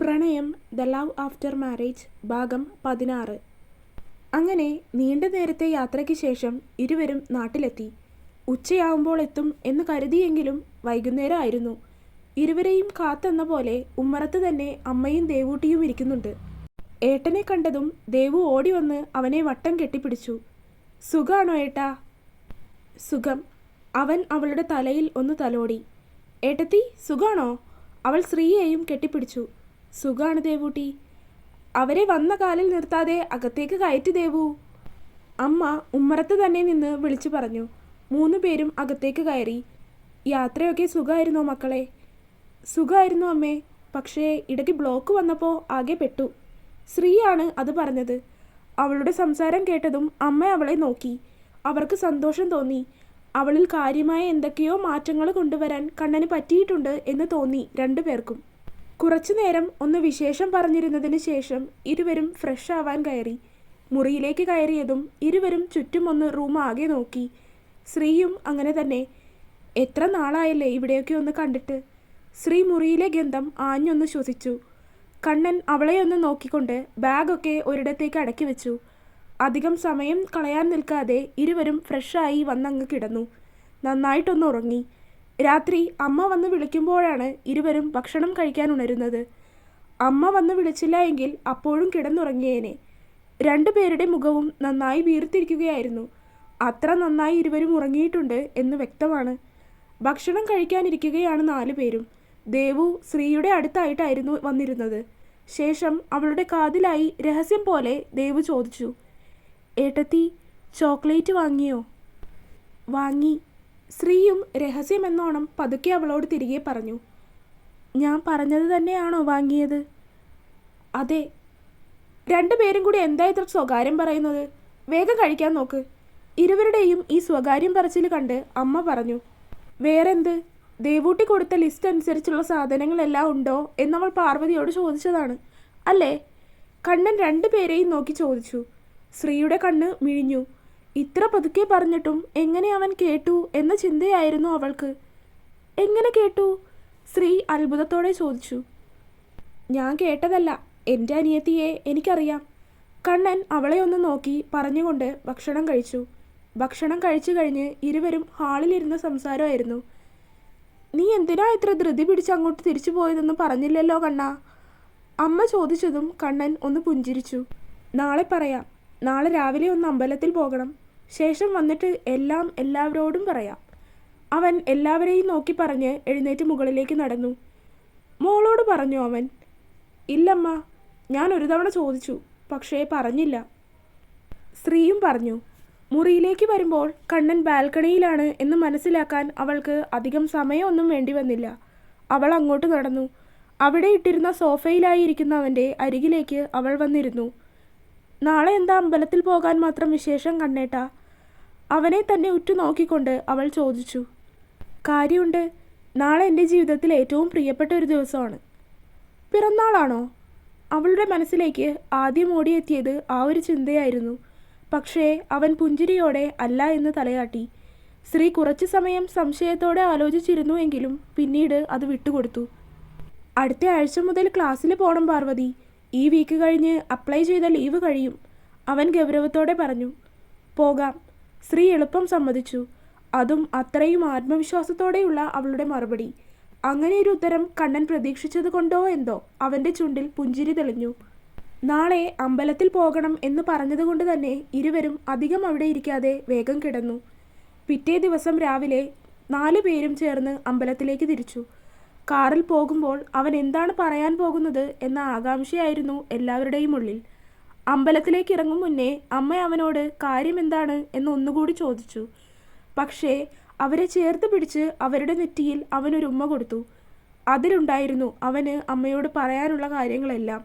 പ്രണയം the love after marriage ഭാഗം പതിനാറ്. അങ്ങനെ നീണ്ട നേരത്തെ യാത്രയ്ക്ക് ശേഷം ഇരുവരും നാട്ടിലെത്തി. ഉച്ചയാവുമ്പോൾ എത്തും എന്ന് കരുതിയെങ്കിലും വൈകുന്നേരമായിരുന്നു. ഇരുവരെയും കാത്തെന്ന പോലെ ഉമ്മറത്ത് തന്നെ അമ്മയും ദേവൂട്ടിയും ഇരിക്കുന്നുണ്ട്. ഏട്ടനെ കണ്ടതും ദേവു ഓടി വന്ന് അവനെ വട്ടം കെട്ടിപ്പിടിച്ചു. സുഖാണോ ഏട്ടാ? സുഖം. അവൻ അവളുടെ തലയിൽ ഒന്ന് തലോടി. ഏട്ടത്തി സുഖാണോ? അവൾ ശ്രീയെയും കെട്ടിപ്പിടിച്ചു. സുഖാണ് ദേവൂട്ടി. അവരെ വന്ന കാലിൽ നിർത്താതെ അകത്തേക്ക് കയറ്റി ദേവു. അമ്മ ഉമ്മറത്ത് തന്നെ നിന്ന് വിളിച്ചു പറഞ്ഞു. മൂന്ന് പേരും അകത്തേക്ക് കയറി. യാത്രയൊക്കെ സുഖമായിരുന്നോ മക്കളെ? സുഖമായിരുന്നു അമ്മേ. പക്ഷേ ഇടയ്ക്ക് ബ്ലോക്ക് വന്നപ്പോൾ ആകെ പെട്ടു. ശ്രീയാണ് അത് പറഞ്ഞത്. അവളുടെ സംസാരം കേട്ടതും അമ്മ അവളെ നോക്കി. അവർക്ക് സന്തോഷം തോന്നി. അവളിൽ കാര്യമായ എന്തൊക്കെയോ മാറ്റങ്ങൾ കൊണ്ടുവരാൻ കണ്ണന് പറ്റിയിട്ടുണ്ട് എന്ന് തോന്നി രണ്ടു പേർക്കും. കുറച്ചു നേരം ഒന്ന് വിശേഷം പറഞ്ഞിരുന്നതിന് ശേഷം ഇരുവരും ഫ്രഷ് ആവാൻ കയറി. മുറിയിലേക്ക് കയറിയതും ഇരുവരും ചുറ്റും ഒന്ന് റൂം ആകെ നോക്കി. ശ്രീയും അങ്ങനെ തന്നെ. എത്ര നാളായല്ലേ ഇവിടെയൊക്കെ ഒന്ന് കണ്ടിട്ട്? ശ്രീ മുറിയിലെ ഗന്ധം ആഞ്ഞൊന്ന് ശ്വസിച്ചു. കണ്ണൻ അവളെ ഒന്ന് നോക്കിക്കൊണ്ട് ബാഗൊക്കെ ഒരിടത്തേക്ക് അടക്കി വെച്ചു. അധികം സമയം കളയാൻ നിൽക്കാതെ ഇരുവരും ഫ്രഷായി വന്നങ്ങ് കിടന്നു. നന്നായിട്ടൊന്ന് ഉറങ്ങി. രാത്രി അമ്മ വന്ന് വിളിക്കുമ്പോഴാണ് ഇരുവരും ഭക്ഷണം കഴിക്കാൻ ഉണരുന്നത് അമ്മ വന്ന് വിളിച്ചില്ല എങ്കിൽ അപ്പോഴും കിടന്നുറങ്ങിയേനെ. രണ്ടുപേരുടെ മുഖവും നന്നായി വീർത്തിരിക്കുകയായിരുന്നു. അത്ര നന്നായി ഇരുവരും ഉറങ്ങിയിട്ടുണ്ട് എന്ന് വ്യക്തമാണ്. ഭക്ഷണം കഴിക്കാനിരിക്കുകയാണ് നാലു പേരും. ദേവു ശ്രീയുടെ അടുത്തായിട്ടായിരുന്നു വന്നിരുന്നത്. ശേഷം അവളുടെ കാതിലായി രഹസ്യം പോലെ ദേവു ചോദിച്ചു ഏട്ടത്തി ചോക്ലേറ്റ് വാങ്ങിയോ? വാങ്ങി. ശ്രീയും രഹസ്യമെന്നോണം പതുക്കെ അവളോട് തിരികെ പറഞ്ഞു. ഞാൻ പറഞ്ഞത് തന്നെയാണോ വാങ്ങിയത്? അതെ. രണ്ടുപേരും കൂടി എന്താ ഇത്ര സ്വകാര്യം പറയുന്നത്? വേഗം കഴിക്കാൻ നോക്ക്. ഇരുവരുടെയും ഈ സ്വകാര്യം പറച്ചിൽ കണ്ട് അമ്മ പറഞ്ഞു വേറെന്ത്? ദേവൂട്ടി കൊടുത്ത ലിസ്റ്റ് അനുസരിച്ചുള്ള സാധനങ്ങളെല്ലാം ഉണ്ടോ? എന്നവൾ പാർവതിയോട് ചോദിച്ചതാണ്. അല്ലേ? കണ്ണൻ രണ്ടുപേരെയും നോക്കി ചോദിച്ചു. ശ്രീയുടെ കണ്ണ് മിഴിഞ്ഞു. ഇത്ര പതുക്കെ പറഞ്ഞിട്ടും എങ്ങനെ അവൻ കേട്ടു എന്ന ചിന്തയായിരുന്നു അവൾക്ക്. എങ്ങനെ കേട്ടു? ശ്രീ അത്ഭുതത്തോടെ ചോദിച്ചു. ഞാൻ കേട്ടതല്ല. എന്റെ അനിയത്തിയെ എനിക്കറിയാം. കണ്ണൻ അവളെ ഒന്ന് നോക്കി പറഞ്ഞുകൊണ്ട് ഭക്ഷണം കഴിച്ചു. ഭക്ഷണം കഴിച്ചു കഴിഞ്ഞ് ഇരുവരും ഹാളിലിരുന്ന സംസാരമായിരുന്നു. നീ എന്തിനാ ഇത്ര ധൃതി പിടിച്ച് അങ്ങോട്ട് തിരിച്ചു പോയതെന്ന് പറഞ്ഞില്ലല്ലോ കണ്ണ? അമ്മ ചോദിച്ചതും കണ്ണൻ ഒന്ന് പുഞ്ചിരിച്ചു. നാളെ പറയാം. നാളെ രാവിലെ ഒന്ന് അമ്പലത്തിൽ പോകണം. ശേഷം വന്നിട്ട് എല്ലാം എല്ലാവരോടും പറയാം. അവൻ എല്ലാവരെയും നോക്കി പറഞ്ഞ് എഴുന്നേറ്റ് മുകളിലേക്ക് നടന്നു. മോളോട് പറഞ്ഞു അവൻ ഇല്ലമ്മ ഞാൻ ഒരു തവണ ചോദിച്ചു പക്ഷേ പറഞ്ഞില്ല. സ്ത്രീയും പറഞ്ഞു മുറിയിലേക്ക് വരുമ്പോൾ കണ്ണൻ ബാൽക്കണിയിലാണ് എന്ന് മനസ്സിലാക്കാൻ അവൾക്ക് അധികം സമയമൊന്നും വേണ്ടി വന്നില്ല. അവൾ അങ്ങോട്ട് നടന്നു. അവിടെ ഇട്ടിരുന്ന സോഫയിലായിരിക്കുന്ന അവന്റെ അരികിലേക്ക് അവൾ വന്നിരുന്നു. നാളെ എന്താ അമ്പലത്തിൽ പോകാൻ മാത്രം വിശേഷം കണ്ണേട്ടാ? അവനെ തന്നെ ഉറ്റുനോക്കിക്കൊണ്ട് അവൾ ചോദിച്ചു. കാര്യമുണ്ട് നാളെ എന്റെ ജീവിതത്തിൽ ഏറ്റവും പ്രിയപ്പെട്ട ഒരു ദിവസമാണ്. പിറന്നാളാണോ? അവളുടെ മനസ്സിലേക്ക് ആദ്യം ഓടിയെത്തിയത് ആ ഒരു ചിന്തയായിരുന്നു. പക്ഷേ അവൻ പുഞ്ചിരിയോടെ അല്ല എന്ന് തലയാട്ടി. സ്ത്രീ കുറച്ചു സമയം സംശയത്തോടെ ആലോചിച്ചിരുന്നു എങ്കിലും പിന്നീട് അത് വിട്ടുകൊടുത്തു. അടുത്ത ആഴ്ച മുതൽ ക്ലാസ്സിൽ പോകണം പാർവതി. ഈ വീക്ക് കഴിഞ്ഞ് അപ്ലൈ ചെയ്ത ലീവ് കഴിയും. അവൻ ഗൗരവത്തോടെ പറഞ്ഞു പോകാം. സ്ത്രീ എളുപ്പം സമ്മതിച്ചു. അതും അത്രയും ആത്മവിശ്വാസത്തോടെയുള്ള അവളുടെ മറുപടി. അങ്ങനെ ഒരു ഉത്തരം കണ്ണൻ പ്രതീക്ഷിച്ചത് കൊണ്ടോ എന്തോ അവന്റെ ചുണ്ടിൽ പുഞ്ചിരി തെളിഞ്ഞു. നാളെ അമ്പലത്തിൽ പോകണം എന്ന് പറഞ്ഞതുകൊണ്ട് തന്നെ ഇരുവരും അധികം അവിടെ ഇരിക്കാതെ വേഗം കിടന്നു. പിറ്റേ ദിവസം രാവിലെ നാലു പേരും ചേർന്ന് അമ്പലത്തിലേക്ക് തിരിച്ചു. കാറിൽ പോകുമ്പോൾ അവൻ എന്താണ് പറയാൻ പോകുന്നത് എന്ന ആകാംക്ഷയായിരുന്നു എല്ലാവരുടെയും ഉള്ളിൽ. അമ്പലത്തിലേക്ക് ഇറങ്ങും മുന്നേ അമ്മ അവനോട് കാര്യം എന്താണ് എന്ന് ഒന്നുകൂടി ചോദിച്ചു. പക്ഷേ അവരെ ചേർത്ത് പിടിച്ച് അവരുടെ നെറ്റിയിൽ അവനൊരു ഉമ്മ കൊടുത്തു. അതിലുണ്ടായിരുന്നു അവന് അമ്മയോട് പറയാനുള്ള കാര്യങ്ങളെല്ലാം.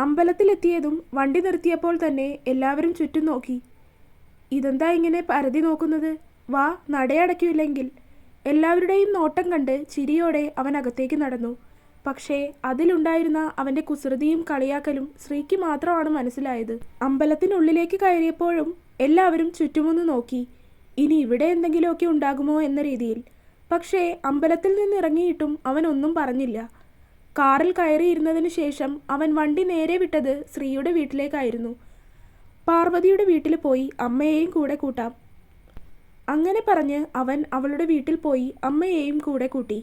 അമ്പലത്തിലെത്തിയതും വണ്ടി നിർത്തിയപ്പോൾ തന്നെ എല്ലാവരും ചുറ്റും നോക്കി. ഇതെന്താ ഇങ്ങനെ പരതി നോക്കുന്നത്? വാ നടയടയ്ക്കില്ലെങ്കിൽ എല്ലാവരുടെയും നോട്ടം കണ്ട് ചിരിയോടെ അവൻ അകത്തേക്ക് നടന്നു. പക്ഷേ അതിലുണ്ടായിരുന്ന അവന്റെ കുസൃതിയും കളിയാക്കലും ശ്രീക്ക് മാത്രമാണ് മനസ്സിലായത്. അമ്പലത്തിനുള്ളിലേക്ക് കയറിയപ്പോഴും എല്ലാവരും ചുറ്റുമൊന്ന് നോക്കി. ഇനി ഇവിടെ എന്തെങ്കിലുമൊക്കെ ഉണ്ടാകുമോ എന്ന രീതിയിൽ. പക്ഷേ അമ്പലത്തിൽ നിന്ന് ഇറങ്ങിയിട്ടും അവൻ ഒന്നും പറഞ്ഞില്ല. കാറിൽ കയറിയിരുന്നതിന് ശേഷം അവൻ വണ്ടി നേരെ വിട്ടത് ശ്രീയുടെ വീട്ടിലേക്കായിരുന്നു. പാർവതിയുടെ വീട്ടിൽ പോയി അമ്മയെയും കൂടെ കൂട്ടാം. അങ്ങനെ പറഞ്ഞ് അവൻ അവളുടെ വീട്ടിൽ പോയി അമ്മയെയും കൂടെ കൂട്ടി.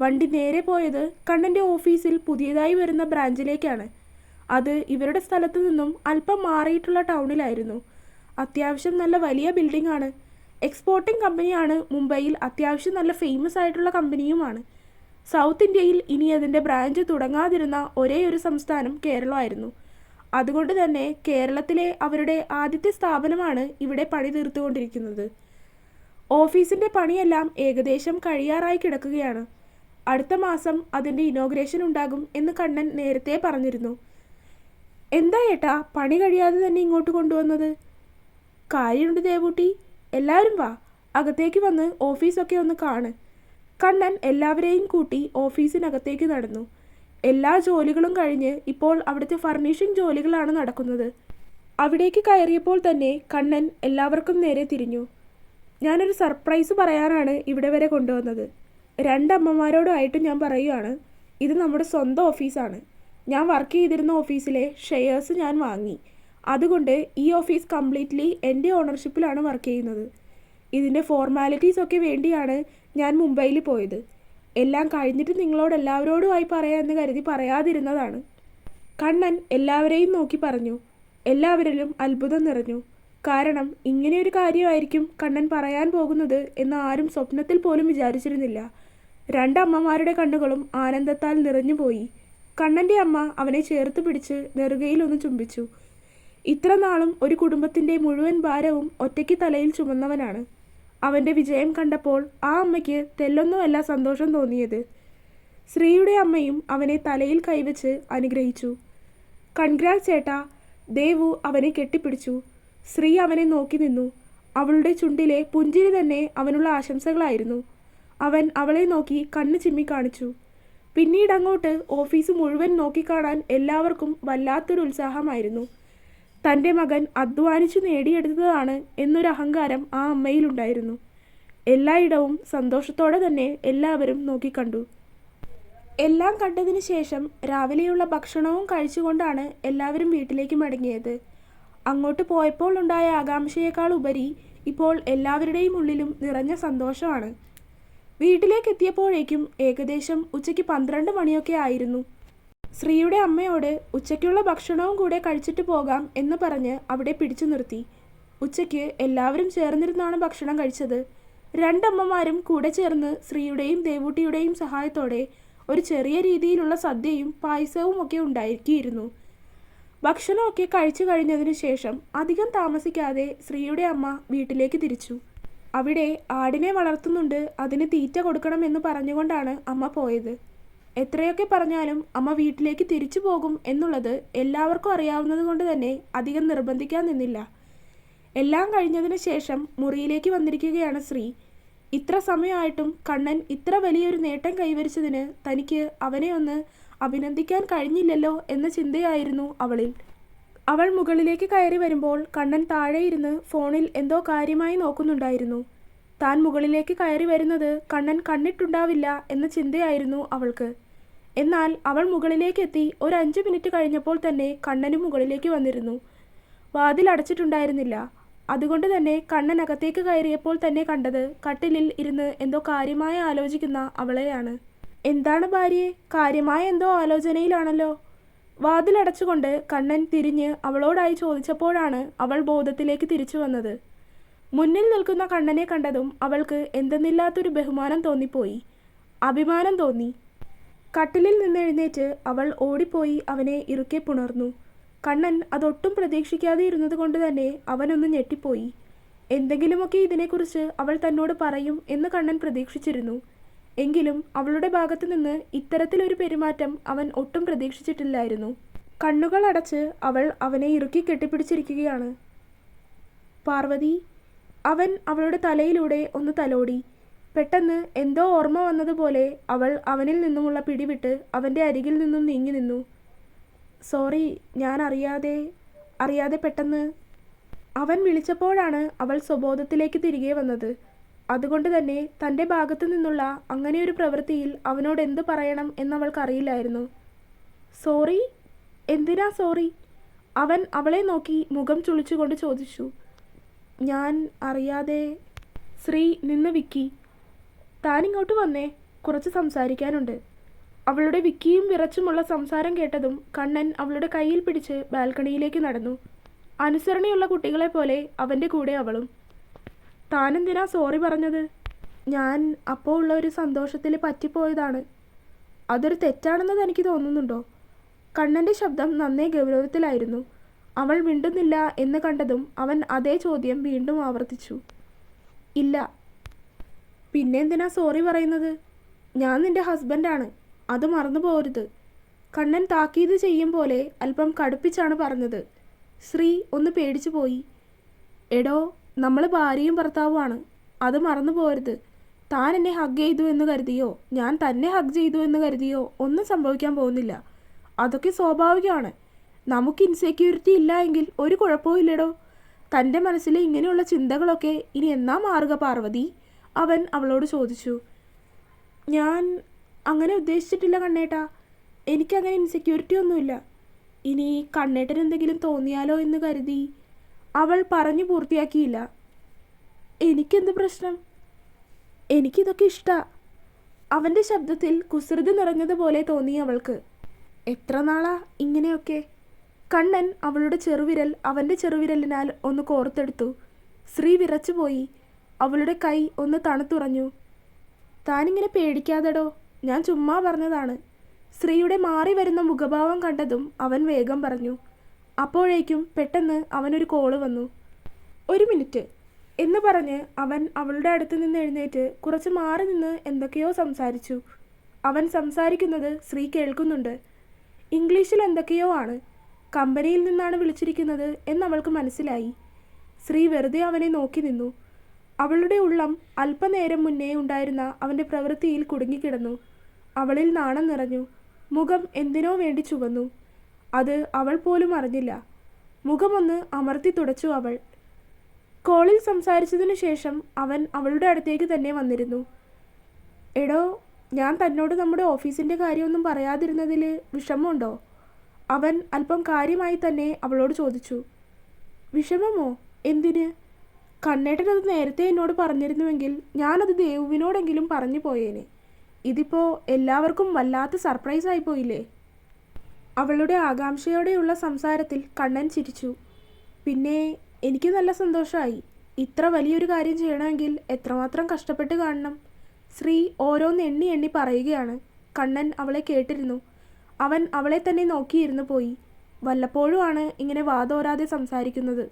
വണ്ടി നേരെ പോയത് കണ്ണന്റെ ഓഫീസിൽ പുതിയതായി വരുന്ന ബ്രാഞ്ചിലേക്കാണ്. അത് ഇവരുടെ സ്ഥലത്തു നിന്നും അല്പം മാറിയിട്ടുള്ള ടൗണിലായിരുന്നു. അത്യാവശ്യം നല്ല വലിയ ബിൽഡിംഗ് ആണ് എക്സ്പോർട്ടിംഗ് കമ്പനിയാണ് മുംബൈയിൽ അത്യാവശ്യം നല്ല ഫേമസ് ആയിട്ടുള്ള കമ്പനിയുമാണ്. സൗത്ത് ഇന്ത്യയിൽ ഇനി അതിന്റെ ബ്രാഞ്ച് തുടങ്ങാതിരുന്ന ഒരേ ഒരു സംസ്ഥാനം കേരളമായിരുന്നു. അതുകൊണ്ട് തന്നെ കേരളത്തിലെ അവരുടെ ആദ്യത്തെ സ്ഥാപനമാണ് ഇവിടെ പണി തീർത്തുകൊണ്ടിരിക്കുന്നത് ഓഫീസിന്റെ പണിയെല്ലാം ഏകദേശം കഴിയാറായി കിടക്കുകയാണ്. അടുത്ത മാസം അതിന്റെ ഇനോഗ്രേഷൻ ഉണ്ടാകും എന്ന് കണ്ണൻ നേരത്തെ പറഞ്ഞിരുന്നു. എന്താ ഏട്ടാ പണി കഴിയാതെ തന്നെ ഇങ്ങോട്ട് കൊണ്ടുവന്നത്? കാര്യമുണ്ട് ദേവൂട്ടി എല്ലാവരും വാ. അകത്തേക്ക് വന്ന് ഓഫീസൊക്കെ ഒന്ന് കാണ്. കണ്ണൻ എല്ലാവരെയും കൂട്ടി ഓഫീസിനകത്തേക്ക് നടന്നു. എല്ലാ ജോലികളും കഴിഞ്ഞ് ഇപ്പോൾ അവിടുത്തെ ഫർണിഷിംഗ് ജോലികളാണ് നടക്കുന്നത്. അവിടേക്ക് കയറിയപ്പോൾ തന്നെ കണ്ണൻ എല്ലാവർക്കും നേരെ തിരിഞ്ഞു. ഞാനൊരു സർപ്രൈസ് പറയാനാണ് ഇവിടെ വരെ കൊണ്ടുവന്നത്. രണ്ടമ്മമാരോടുമായിട്ട് ഞാൻ പറയുകയാണ് ഇത് നമ്മുടെ സ്വന്തം ഓഫീസാണ്. ഞാൻ വർക്ക് ചെയ്തിരുന്ന ഓഫീസിലെ ഷെയർസ് ഞാൻ വാങ്ങി. അതുകൊണ്ട് ഈ ഓഫീസ് കംപ്ലീറ്റ്ലി എന്റെ ഓണർഷിപ്പിലാണ് വർക്ക് ചെയ്യുന്നത്. ഇതിന്റെ ഫോർമാലിറ്റീസ് ഒക്കെ വേണ്ടിയാണ് ഞാൻ മുംബൈയിൽ പോയത്. എല്ലാം കഴിഞ്ഞിട്ട് നിങ്ങളോട് എല്ലാവരോടുമായി പറയാമെന്ന് കരുതി പറയാതിരുന്നതാണ്. കണ്ണൻ എല്ലാവരെയും നോക്കി പറഞ്ഞു. എല്ലാവരിലും അത്ഭുതം നിറഞ്ഞു. കാരണം ഇങ്ങനെയൊരു കാര്യമായിരിക്കും കണ്ണൻ പറയാൻ പോകുന്നത് എന്ന് ആരും സ്വപ്നത്തിൽ പോലും വിചാരിച്ചിരുന്നില്ല. രണ്ടമ്മമാരുടെ കണ്ണുകളും ആനന്ദത്താൽ നിറഞ്ഞുപോയി കണ്ണന്റെ അമ്മ അവനെ ചേർത്ത് പിടിച്ച് നെറുകയിലൊന്ന് ചുംബിച്ചു. ഇത്ര നാളും ഒരു കുടുംബത്തിന്റെ മുഴുവൻ ഭാരവും ഒറ്റയ്ക്ക് തലയിൽ ചുമന്നവനാണ്. അവന്റെ വിജയം കണ്ടപ്പോൾ ആ അമ്മയ്ക്ക് തെല്ലൊന്നുമല്ല സന്തോഷം തോന്നിയത്. ശ്രീയുടെ അമ്മയും അവനെ തലയിൽ കൈവച്ച് അനുഗ്രഹിച്ചു. കൺഗ്രാറ്റ് ചേട്ടാ ദേവു അവനെ കെട്ടിപ്പിടിച്ചു. ശ്രീ അവനെ നോക്കി നിന്നു. അവളുടെ ചുണ്ടിലെ പുഞ്ചിരി തന്നെ അവനുള്ള ആശംസകളായിരുന്നു. അവൻ അവളെ നോക്കി കണ്ണ് ചിമ്മി കാണിച്ചു. പിന്നീട് അങ്ങോട്ട് ഓഫീസ് മുഴുവൻ നോക്കിക്കാണാൻ എല്ലാവർക്കും വല്ലാത്തൊരു ഉത്സാഹമായിരുന്നു തന്റെ മകൻ അധ്വാനിച്ചു നേടിയെടുത്തതാണ് എന്നൊരു അഹങ്കാരം ആ അമ്മയിലുണ്ടായിരുന്നു. എല്ലായിടവും സന്തോഷത്തോടെ തന്നെ എല്ലാവരും നോക്കിക്കണ്ടു. എല്ലാം കണ്ടതിന് ശേഷം രാവിലെയുള്ള ഭക്ഷണവും കഴിച്ചുകൊണ്ടാണ് എല്ലാവരും വീട്ടിലേക്ക് മടങ്ങിയത്. അങ്ങോട്ട് പോയപ്പോൾ ഉണ്ടായ ആകാംക്ഷയേക്കാൾ ഉപരി ഇപ്പോൾ എല്ലാവരുടെയും ഉള്ളിലും നിറഞ്ഞ സന്തോഷമാണ്. വീട്ടിലേക്ക് എത്തിയപ്പോഴേക്കും ഏകദേശം ഉച്ചയ്ക്ക് പന്ത്രണ്ട് മണിയൊക്കെ ആയിരുന്നു. ശ്രീയുടെ അമ്മയോട് ഉച്ചയ്ക്കുള്ള ഭക്ഷണവും കൂടെ കഴിച്ചിട്ട് പോകാം എന്ന് പറഞ്ഞ് അവിടെ പിടിച്ചു നിർത്തി. ഉച്ചയ്ക്ക് എല്ലാവരും ചേർന്നിരുന്നാണ് ഭക്ഷണം കഴിച്ചത്. രണ്ടമ്മമാരും കൂടെ ചേർന്ന് ശ്രീയുടെയും ദേവൂട്ടിയുടെയും സഹായത്തോടെ ഒരു ചെറിയ രീതിയിലുള്ള സദ്യയും പായസവും ഒക്കെ ഉണ്ടാക്കിയിരുന്നു. ഭക്ഷണമൊക്കെ കഴിച്ചു കഴിഞ്ഞതിനു ശേഷം അധികം താമസിക്കാതെ ശ്രീയുടെ അമ്മ വീട്ടിലേക്ക് തിരിച്ചു. അവിടെ ആടിനെ വളർത്തുന്നുണ്ട് അതിന് തീറ്റ കൊടുക്കണമെന്ന് പറഞ്ഞുകൊണ്ടാണ് അമ്മ പോയത്. എത്രയൊക്കെ പറഞ്ഞാലും അമ്മ വീട്ടിലേക്ക് തിരിച്ചു പോകും എന്നുള്ളത് എല്ലാവർക്കും അറിയാവുന്നത് കൊണ്ട് തന്നെ അധികം നിർബന്ധിക്കാൻ നിന്നില്ല. എല്ലാം കഴിഞ്ഞതിന് ശേഷം മുറിയിലേക്ക് വന്നിരിക്കുകയാണ് ശ്രീ ഇത്ര സമയമായിട്ടും കണ്ണൻ ഇത്ര വലിയൊരു നേട്ടം കൈവരിച്ചതിന് തനിക്ക് അവനെ ഒന്ന് അഭിനന്ദിക്കാൻ കഴിഞ്ഞില്ലല്ലോ എന്ന ചിന്തയായിരുന്നു അവളിൽ. അവൾ മുകളിലേക്ക് കയറി വരുമ്പോൾ കണ്ണൻ താഴെ ഇരുന്ന് ഫോണിൽ എന്തോ കാര്യമായി നോക്കുന്നുണ്ടായിരുന്നു. താൻ മുകളിലേക്ക് കയറി വരുന്നത് കണ്ണൻ കണ്ടിട്ടുണ്ടാവില്ല എന്ന ചിന്തയായിരുന്നു അവൾക്ക്. എന്നാൽ അവൾ മുകളിലേക്ക് എത്തി ഒരു അഞ്ച് മിനിറ്റ് കഴിഞ്ഞപ്പോൾ തന്നെ കണ്ണനും മുകളിലേക്ക് വന്നിരുന്നു. വാതിൽ അടച്ചിട്ടുണ്ടായിരുന്നില്ല. അതുകൊണ്ട് തന്നെ കണ്ണൻ അകത്തേക്ക് കയറിയപ്പോൾ തന്നെ കണ്ടത് കട്ടിലിൽ ഇരുന്ന് എന്തോ കാര്യമായി ആലോചിക്കുന്ന അവളെയാണ്. എന്താണ് ഭാര്യയെ കാര്യമായ എന്തോ ആലോചനയിലാണല്ലോ. വാതിലടച്ചുകൊണ്ട് കണ്ണൻ തിരിഞ്ഞ് അവളോടായി ചോദിച്ചപ്പോഴാണ് അവൾ ബോധത്തിലേക്ക് തിരിച്ചു വന്നത്. മുന്നിൽ നിൽക്കുന്ന കണ്ണനെ കണ്ടതും അവൾക്ക് എന്തെന്നില്ലാത്തൊരു ബഹുമാനം തോന്നിപ്പോയി. അഭിമാനം തോന്നി. കട്ടിലിൽ നിന്ന് എഴുന്നേറ്റ് അവൾ ഓടിപ്പോയി അവനെ ഇറുക്കെ പുണർന്നു. കണ്ണൻ അതൊട്ടും പ്രതീക്ഷിക്കാതെ ഇരുന്നത് കൊണ്ട് തന്നെ അവനൊന്ന് ഞെട്ടിപ്പോയി. എന്തെങ്കിലുമൊക്കെ ഇതിനെക്കുറിച്ച് അവൾ തന്നോട് പറയും എന്ന് കണ്ണൻ പ്രതീക്ഷിച്ചിരുന്നു. എങ്കിലും അവളുടെ ഭാഗത്തു നിന്ന് ഇത്തരത്തിലൊരു പെരുമാറ്റം അവൻ ഒട്ടും പ്രതീക്ഷിച്ചിട്ടില്ലായിരുന്നു. കണ്ണുകൾ അടച്ച് അവൾ അവനെ ഇറുക്കി കെട്ടിപ്പിടിച്ചിരിക്കുകയാണ്. പാർവതി അവൻ അവളുടെ തലയിലൂടെ ഒന്ന് തലോടി. പെട്ടെന്ന് എന്തോ ഓർമ്മ വന്നതുപോലെ അവൾ അവനിൽ നിന്നുമുള്ള പിടിവിട്ട് അവന്റെ അരികിൽ നിന്നും നീങ്ങി നിന്നു. സോറി ഞാൻ അറിയാതെ അറിയാതെ പെട്ടെന്ന്. അവൻ വിളിച്ചപ്പോഴാണ് അവൾ സ്വബോധത്തിലേക്ക് തിരികെ വന്നത്. അതുകൊണ്ട് തന്നെ തന്റെ ഭാഗത്തു നിന്നുള്ള അങ്ങനെയൊരു പ്രവൃത്തിയിൽ അവനോട് എന്ത് പറയണം എന്നവൾക്കറിയില്ലായിരുന്നു. സോറി? എന്തിനാ സോറി? അവൻ അവളെ നോക്കി മുഖം ചുളിച്ചുകൊണ്ട് ചോദിച്ചു. ഞാൻ അറിയാതെ. ശ്രീ നിന്ന് വിക്കി. താനിങ്ങോട്ട് വന്നേ. കുറച്ച് സംസാരിക്കാനുണ്ട്. അവളുടെ വിക്കിയും വിറച്ചുമുള്ള സംസാരം കേട്ടതും കണ്ണൻ അവളുടെ കയ്യിൽ പിടിച്ച് ബാൽക്കണിയിലേക്ക് നടന്നു. അനുസരണയുള്ള കുട്ടികളെ പോലെ അവന്റെ കൂടെ അവളും. താനെന്തിനാ സോറി പറഞ്ഞത്? ഞാൻ അപ്പോൾ ഉള്ള ഒരു സന്തോഷത്തിൽ പറ്റിപ്പോയതാണ്. അതൊരു തെറ്റാണെന്ന് തനിക്ക് തോന്നുന്നുണ്ടോ? കണ്ണന്റെ ശബ്ദം നന്നേ ഗൗരവത്തിലായിരുന്നു. അവൾ മിണ്ടുന്നില്ല എന്ന് കണ്ടതും അവൻ അതേ ചോദ്യം വീണ്ടും ആവർത്തിച്ചു. ഇല്ല. പിന്നെന്തിനാ സോറി പറയുന്നത്? ഞാൻ നിന്റെ ഹസ്ബൻഡാണ്. അത് മറന്നു പോരുത് കണ്ണൻ താക്കീത് ചെയ്യും പോലെ അല്പം കടുപ്പിച്ചാണ് പറഞ്ഞത്. ശ്രീ ഒന്ന് പേടിച്ചു പോയി. എടോ നമ്മൾ ഭാര്യയും ഭർത്താവുമാണ്. അത് മറന്നു പോരുത് താൻ എന്നെ ഹഗ് ചെയ്തു എന്ന് കരുതിയോ? ഞാൻ തന്നെ ഹഗ് ചെയ്തു എന്ന് കരുതിയോ? ഒന്നും സംഭവിക്കാൻ പോകുന്നില്ല. അതൊക്കെ സ്വാഭാവികമാണ്. നമുക്ക് ഇൻസെക്യൂരിറ്റി ഇല്ല എങ്കിൽ ഒരു കുഴപ്പവും ഇല്ലടോ. തന്റെ മനസ്സിലെ ഇങ്ങനെയുള്ള ചിന്തകളൊക്കെ ഇനി എന്നാ മാറുക പാർവതി? അവൻ അവളോട് ചോദിച്ചു. ഞാൻ അങ്ങനെ ഉദ്ദേശിച്ചിട്ടില്ല കണ്ണേട്ടാ. എനിക്കങ്ങനെ ഇൻസെക്യൂരിറ്റി ഒന്നുമില്ല. ഇനി കണ്ണേട്ടൻ എന്തെങ്കിലും തോന്നിയാലോ എന്ന് കരുതി അവൾ പറഞ്ഞു പൂർത്തിയാക്കിയില്ല. എനിക്കെന്ത് പ്രശ്നം? എനിക്കിതൊക്കെ ഇഷ്ടാ. അവന്റെ ശബ്ദത്തിൽ കുസൃതി നിറഞ്ഞതുപോലെ തോന്നി അവൾക്ക്. എത്ര നാളാ ഇങ്ങനെയൊക്കെ? കണ്ണൻ അവളുടെ ചെറുവിരൽ അവന്റെ ചെറുവിരലിനാൽ ഒന്ന് കോർത്തെടുത്തു. ശ്രീ വിറച്ചുപോയി. അവളുടെ കൈ ഒന്ന് തണുത്തുറഞ്ഞു. താനിങ്ങനെ പേടിക്കാതെടോ. ഞാൻ ചുമ്മാ പറഞ്ഞതാണ്. സ്ത്രീയുടെ മാറി വരുന്ന മുഖഭാവം കണ്ടതും അവൻ വേഗം പറഞ്ഞു അപ്പോഴേക്കും പെട്ടെന്ന് അവനൊരു കോൾ വന്നു. ഒരു മിനിറ്റ്. എന്ന് പറഞ്ഞ് അവൻ അവളുടെ അടുത്ത് നിന്ന് എഴുന്നേറ്റ് കുറച്ച് മാറി നിന്ന് എന്തൊക്കെയോ സംസാരിച്ചു. അവൻ സംസാരിക്കുന്നത് സ്ത്രീ കേൾക്കുന്നുണ്ട്. ഇംഗ്ലീഷിൽ എന്തൊക്കെയോ ആണ്. കമ്പനിയിൽ നിന്നാണ് വിളിച്ചിരിക്കുന്നത് എന്നവൾക്ക് മനസ്സിലായി. സ്ത്രീ വെറുതെ അവനെ നോക്കി നിന്നു. അവളുടെ ഉള്ളം അല്പനേരം മുന്നേ ഉണ്ടായിരുന്ന അവന്റെ പ്രവൃത്തിയിൽ കുടുങ്ങിക്കിടന്നു. അവളിൽ നാണം നിറഞ്ഞു. മുഖം എന്തിനോ വേണ്ടി ചുവന്നു. അത് അവൾ പോലും അറിഞ്ഞില്ല. മുഖമൊന്ന് അമർത്തി തുടച്ചു അവൾ. കോളിൽ സംസാരിച്ചതിനു ശേഷം അവൻ അവളുടെ അടുത്തേക്ക് തന്നെ വന്നിരുന്നു. എടോ ഞാൻ തന്നോട് നമ്മുടെ ഓഫീസിന്റെ കാര്യമൊന്നും പറയാതിരുന്നതിൽ വിഷമമുണ്ടോ? അവൻ അല്പം കാര്യമായി തന്നെ അവളോട് ചോദിച്ചു. വിഷമമോ? എന്തിന്? കണ്ണേട്ടനത് നേരത്തെ എന്നോട് പറഞ്ഞിരുന്നുവെങ്കിൽ ഞാനത് ദേവുവിനോടെങ്കിലും പറഞ്ഞു പോയേനെ. ഇതിപ്പോൾ എല്ലാവർക്കും വല്ലാത്ത സർപ്രൈസ് ആയി പോയില്ലേ? അവളുടെ ആകാംക്ഷയോടെയുള്ള സംസാരത്തിൽ കണ്ണൻ ചിരിച്ചു. പിന്നെ എനിക്ക് നല്ല സന്തോഷമായി ഇത്ര വലിയൊരു കാര്യം ചെയ്യണമെങ്കിൽ എത്രമാത്രം കഷ്ടപ്പെട്ട് കാണണം? ശ്രീ ഓരോന്ന് എണ്ണി എണ്ണി പറയുകയാണ്. കണ്ണൻ അവളെ കേട്ടിരുന്നു. അവൻ അവളെ തന്നെ നോക്കിയിരുന്നു പോയി. വല്ലപ്പോഴുമാണ് ഇങ്ങനെ വാതോരാതെ സംസാരിക്കുന്നത്.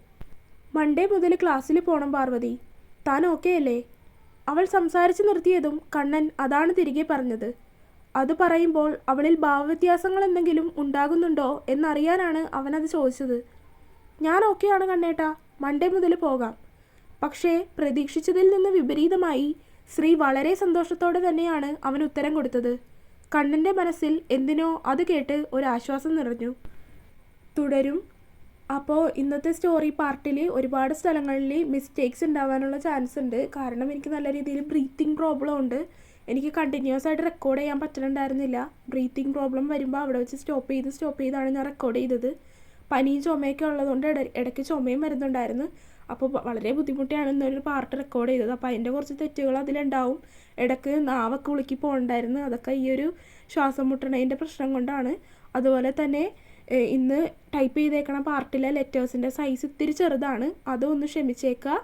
മൺഡേ മുതൽ ക്ലാസ്സിൽ പോണം പാർവതി. താൻ ഓക്കെ അല്ലേ? അവൾ സംസാരിച്ചു നിർത്തിയതും കണ്ണൻ അതാണ് തിരികെ പറഞ്ഞത്. അത് പറയുമ്പോൾ അവളിൽ ഭാവവ്യത്യാസങ്ങൾ എന്തെങ്കിലും ഉണ്ടാകുന്നുണ്ടോ എന്നറിയാനാണ് അത് ചോദിച്ചത്. ഞാൻ ഓക്കെയാണ് കണ്ണേട്ടാ മൺഡേ മുതൽ പോകാം. പക്ഷേ പ്രതീക്ഷിച്ചതിൽ നിന്ന് വിപരീതമായി ശ്രീ വളരെ സന്തോഷത്തോടെ തന്നെയാണ് അവൻ ഉത്തരം കൊടുത്തത്. കണ്ണന്റെ മനസ്സിൽ എന്തിനോ അത് കേട്ട് ഒരാശ്വാസം നിറഞ്ഞു. തുടരും. അപ്പോൾ ഇന്നത്തെ സ്റ്റോറി പാർട്ടിൽ ഒരുപാട് സ്ഥലങ്ങളിൽ മിസ്റ്റേക്സ് ഉണ്ടാവാനുള്ള ചാൻസ് ഉണ്ട്. കാരണം എനിക്ക് നല്ല രീതിയിൽ ബ്രീത്തിങ് പ്രോബ്ലം ഉണ്ട്. എനിക്ക് കണ്ടിന്യൂസ് ആയിട്ട് റെക്കോർഡ് ചെയ്യാൻ പറ്റുന്നുണ്ടായിരുന്നില്ല ബ്രീത്തിങ് പ്രോബ്ലം വരുമ്പോൾ അവിടെ വെച്ച് സ്റ്റോപ്പ് ചെയ്ത് സ്റ്റോപ്പ് ചെയ്താണ് ഞാൻ റെക്കോർഡ് ചെയ്തത്. പനിയും ചുമയൊക്കെ ഉള്ളതുകൊണ്ട് ഇട ഇടയ്ക്ക് ചുമയും വരുന്നുണ്ടായിരുന്നു അപ്പോൾ വളരെ ബുദ്ധിമുട്ടിയാണ് ഇന്നൊരു പാർട്ട് റെക്കോർഡ് ചെയ്തത്. അപ്പോൾ അതിന്റെ കുറച്ച് തെറ്റുകൾ അതിലുണ്ടാവും. ഇടയ്ക്ക് നാവൊക്കെ ഉളുക്കി പോകണ്ടായിരുന്നു. അതൊക്കെ ഈ ഒരു ശ്വാസം മുട്ടണതിന്റെ പ്രശ്നം കൊണ്ടാണ്. അതുപോലെ തന്നെ ഇന്ന് ടൈപ്പ് ചെയ്തേക്കണ പാർട്ടിലെ ലെറ്റേഴ്സിന്റെ സൈസ് ഇത്തിരി ചെറുതാണ്. അതും ഒന്ന് ക്ഷമിച്ചേക്കുക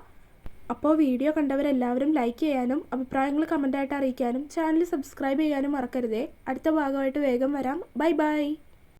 അപ്പോൾ വീഡിയോ കണ്ടവരെല്ലാവരും ലൈക്ക് ചെയ്യാനും അഭിപ്രായങ്ങൾ കമന്റായിട്ട് അറിയിക്കാനും ചാനൽ സബ്സ്ക്രൈബ് ചെയ്യാനും മറക്കരുതേ. അടുത്ത ഭാഗമായിട്ട് വേഗം വരാം. Bye bye